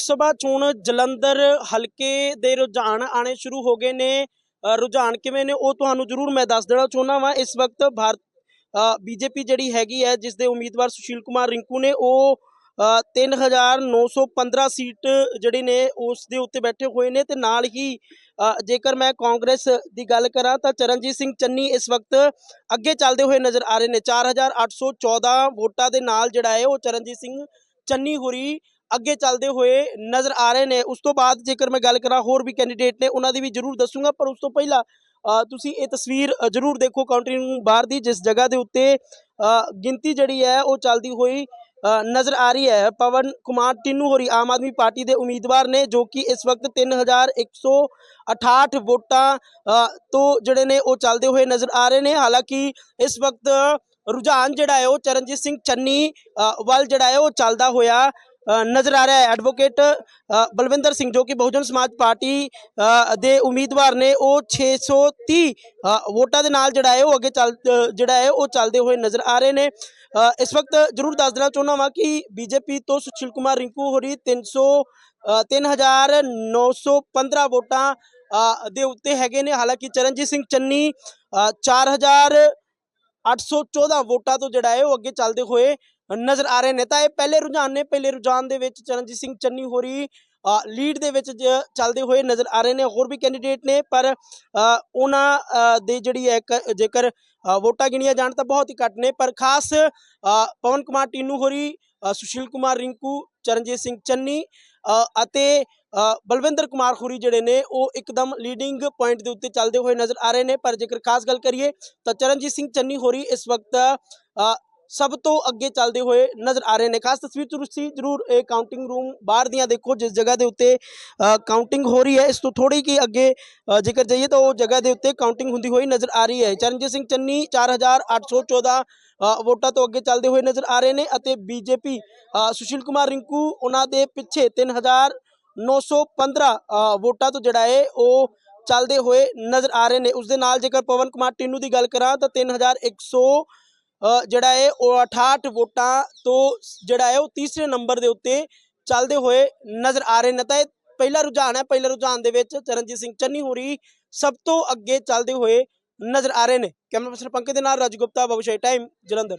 ਸਭਾ ਚੋਣ ਜਲੰਧਰ ਹਲਕੇ ਦੇ ਰੁਝਾਨ ਆਣੇ ਸ਼ੁਰੂ ਹੋ ਗਏ ਨੇ। ਰੁਝਾਨ ਕਿਵੇਂ ਨੇ ਉਹ ਤੁਹਾਨੂੰ ਜ਼ਰੂਰ ਮੈਂ ਦੱਸ ਦੇਣਾ ਚਾਹੁੰਦਾ ਵਾਂ। ਇਸ ਵਕਤ ਭਾਰਤ ਬੀਜੇਪੀ ਜਿਹੜੀ ਹੈਗੀ ਹੈ ਜਿਸ ਦੇ ਉਮੀਦਵਾਰ ਸੁਸ਼ੀਲ ਕੁਮਾਰ ਰਿੰਕੂ ਨੇ ਉਹ ਅ, 3915 ਸੀਟ ਜਿਹੜੇ ਨੇ ਉਸ ਦੇ ਉੱਤੇ ਬੈਠੇ ਹੋਏ ਨੇ ਤੇ ਨਾਲ ਹੀ ਜੇਕਰ ਮੈਂ ਕਾਂਗਰਸ ਦੀ ਗੱਲ ਕਰਾਂ ਤਾਂ ਚਰਨਜੀਤ ਸਿੰਘ ਚੰਨੀ ਇਸ ਵਕਤ ਅੱਗੇ ਚੱਲਦੇ ਹੋਏ ਨਜ਼ਰ ਆ ਰਹੇ ਨੇ। 4814 ਵੋਟਾਂ ਦੇ ਨਾਲ ਜਿਹੜਾ ਹੈ ਉਹ ਚਰਨਜੀਤ ਸਿੰਘ ਚੰਨੀ ਹੋਰੀ ਅੱਗੇ ਚੱਲਦੇ ਹੋਏ ਨਜ਼ਰ ਆ ਰਹੇ ਨੇ। ਉਸ ਤੋਂ ਬਾਅਦ ਜੇਕਰ ਮੈਂ ਗੱਲ ਕਰਾਂ ਹੋਰ ਵੀ ਕੈਂਡੀਡੇਟ ਨੇ, ਉਹਨਾਂ ਦੀ ਵੀ ਜ਼ਰੂਰ ਦੱਸੂਗਾ। ਪਰ ਉਸ ਤੋਂ ਪਹਿਲਾਂ ਤੁਸੀਂ ਇਹ ਤਸਵੀਰ ਜ਼ਰੂਰ ਦੇਖੋ ਕਾਊਂਟਰੀ ਰੂਮ ਬਾਹਰ ਦੀ, ਜਿਸ ਜਗ੍ਹਾ ਦੇ ਉੱਤੇ ਗਿਣਤੀ ਜਿਹੜੀ ਹੈ ਉਹ ਚੱਲਦੀ ਹੋਈ ਨਜ਼ਰ ਆ ਰਹੀ ਹੈ। ਪਵਨ ਕੁਮਾਰ ਟਿੰਨੂ ਹੋਰੀ ਆਮ ਆਦਮੀ ਪਾਰਟੀ ਦੇ ਉਮੀਦਵਾਰ ਨੇ, ਜੋ ਕਿ ਇਸ ਵਕਤ 3168 ਵੋਟਾਂ ਤੋਂ ਜਿਹੜੇ ਨੇ ਉਹ ਚੱਲਦੇ ਹੋਏ ਨਜ਼ਰ ਆ ਰਹੇ ਨੇ। ਹਾਲਾਂਕਿ ਇਸ ਵਕਤ ਰੁਝਾਨ ਜਿਹੜਾ ਹੈ ਉਹ ਚਰਨਜੀਤ ਸਿੰਘ ਚੰਨੀ ਵੱਲ ਜਿਹੜਾ ਹੈ ਉਹ ਚੱਲਦਾ ਹੋਇਆ ਨਜ਼ਰ ਆ ਰਿਹਾ ਹੈ। ਐਡਵੋਕੇਟ ਬਲਵਿੰਦਰ ਸਿੰਘ ਜੋ ਕਿ ਬਹੁਜਨ ਸਮਾਜ ਪਾਰਟੀ ਦੇ ਉਮੀਦਵਾਰ ਨੇ ਉਹ 630 ਅ, ਵੋਟਾਂ ਦੇ ਨਾਲ ਜਿਹੜਾ ਹੈ ਉਹ ਅੱਗੇ ਚੱਲ ਜਿਹੜਾ ਹੈ ਉਹ ਚੱਲਦੇ ਹੋਏ ਨਜ਼ਰ ਆ ਰਹੇ ਨੇ। ਇਸ ਵਕਤ ਜਰੂਰ ਦੱਸ ਦੇਣਾ ਚਾਹੁੰਦਾ ਵਾਂ ਕਿ ਬੀਜੇਪੀ ਤੋਂ ਸੁਸ਼ੀਲ ਕੁਮਾਰ ਰਿੰਕੂ ਹੋਰੀ 300 ਅ, 3915 ਵੋਟਾਂ ਦੇ ਉੱਤੇ ਹੈਗੇ ਨੇ। ਹਾਲਾਂਕਿ ਚਰਨਜੀਤ ਸਿੰਘ ਚੰਨੀ ਅ, 4814 ਵੋਟਾਂ ਤੋਂ ਜਿਹੜਾ ਹੈ ਉਹ ਅੱਗੇ ਚੱਲਦੇ ਹੋਏ ਨਜ਼ਰ ਆ ਰਹੇ ਨੇ। ਤਾਂ ਇਹ ਪਹਿਲੇ ਰੁਝਾਨ ਨੇ। ਪਹਿਲੇ ਰੁਝਾਨ ਦੇ ਵਿੱਚ ਚਰਨਜੀਤ ਸਿੰਘ ਚੰਨੀ ਹੋਰੀ ਲੀਡ ਦੇ ਵਿੱਚ ਜ- ਚੱਲਦੇ ਹੋਏ ਨਜ਼ਰ ਆ ਰਹੇ ਨੇ। ਹੋਰ ਵੀ ਕੈਂਡੀਡੇਟ ਨੇ, ਪਰ ਉਹਨਾਂ ਦੇ ਜਿਹੜੀ ਹੈ ਇੱਕ, ਜੇਕਰ ਵੋਟਾਂ ਗਿਣੀਆਂ ਜਾਣ ਤਾਂ ਬਹੁਤ ਹੀ ਘੱਟ ਨੇ। ਪਰ ਖਾਸ ਪਵਨ ਕੁਮਾਰ ਟੀਨੂ ਹੋਰੀ ਸੁਸ਼ੀਲ ਕੁਮਾਰ ਰਿੰਕੂ, ਚਰਨਜੀਤ ਸਿੰਘ ਚੰਨੀ ਅਤੇ ਬਲਵਿੰਦਰ ਕੁਮਾਰ ਖੁਰੀ ਜਿਹੜੇ ਨੇ, ਉਹ ਇੱਕਦਮ ਲੀਡਿੰਗ ਪੁਆਇੰਟ ਦੇ ਉੱਤੇ ਚੱਲਦੇ ਹੋਏ ਨਜ਼ਰ ਆ ਰਹੇ ਨੇ। ਪਰ ਜੇਕਰ ਖਾਸ ਗੱਲ ਕਰੀਏ ਤਾਂ ਚਰਨਜੀਤ ਸਿੰਘ ਚੰਨੀ ਹੋਰੀ ਇਸ ਵਕਤ ਸਭ ਤੋਂ ਅੱਗੇ ਚੱਲਦੇ ਹੋਏ ਨਜ਼ਰ ਆ ਰਹੇ ਨੇ। ਖਾਸ ਤਸਵੀਰ ਤੁਸੀਂ ਜਰੂਰ ਇਹ ਕਾਊਂਟਿੰਗ ਰੂਮ ਬਾਹਰ ਦੀਆਂ ਦੇਖੋ ਜਿਸ ਜਗ੍ਹਾ ਦੇ ਉੱਤੇ ਕਾਊਂਟਿੰਗ ਹੋ ਰਹੀ ਹੈ। ਇਸ ਤੋਂ ਥੋੜੀ ਕੀ ਅੱਗੇ ਅ, ਜੇਕਰ ਜਾਈਏ ਤਾਂ ਉਹ ਜਗ੍ਹਾ ਦੇ ਉੱਤੇ ਕਾਊਂਟਿੰਗ ਹੁੰਦੀ ਹੋਈ ਨਜ਼ਰ ਆ ਰਹੀ ਹੈ। ਚਰਨਜੀਤ ਸਿੰਘ ਚੰਨੀ 4814 ਅ, ਵੋਟਾਂ ਤੋਂ ਅੱਗੇ ਚੱਲਦੇ ਹੋਏ ਨਜ਼ਰ ਆ ਰਹੇ ਨੇ ਅਤੇ ਬੀਜੇਪੀ ਸੁਸ਼ੀਲ ਕੁਮਾਰ ਰਿੰਕੂ ਉਹਨਾਂ ਦੇ ਪਿੱਛੇ 3915 ਅ, ਵੋਟਾਂ ਤੋਂ ਜਿਹੜਾ ਹੈ ਉਹ ਚੱਲਦੇ ਹੋਏ ਨਜ਼ਰ ਆ ਰਹੇ ਨੇ। ਉਸ ਦੇ ਨਾਲ ਜੇਕਰ ਪਵਨ ਕੁਮਾਰ ਟਿੰਨੂ ਦੀ ਗੱਲ ਕਰਾਂ ਤਾਂ 3100 ਅ, ਜਿਹੜਾ ਹੈ ਉਹ 68 ਵੋਟਾਂ ਤੋਂ ਜਿਹੜਾ ਹੈ ਉਹ ਤੀਸਰੇ ਨੰਬਰ ਦੇ ਉੱਤੇ ਚੱਲਦੇ ਹੋਏ ਨਜ਼ਰ ਆ ਰਹੇ ਨੇ। ਤਾਂ ਇਹ ਪਹਿਲਾ ਰੁਝਾਨ ਹੈ। ਪਹਿਲਾ ਰੁਝਾਨ ਦੇ ਵਿੱਚ ਚਰਨਜੀਤ ਸਿੰਘ ਚੰਨੀ ਹੋਰੀ ਸਭ ਤੋਂ ਅੱਗੇ ਚੱਲਦੇ ਹੋਏ ਨਜ਼ਰ ਆ ਰਹੇ ਨੇ। ਕੈਮਰਾ ਪਰਸਨ ਪੰਕਜ ਦੇ ਨਾਲ ਰਾਜ ਗੁਪਤਾ ਬਬੂਸ਼ਾਹੀ ਟਾਈਮ, ਜਲੰਧਰ।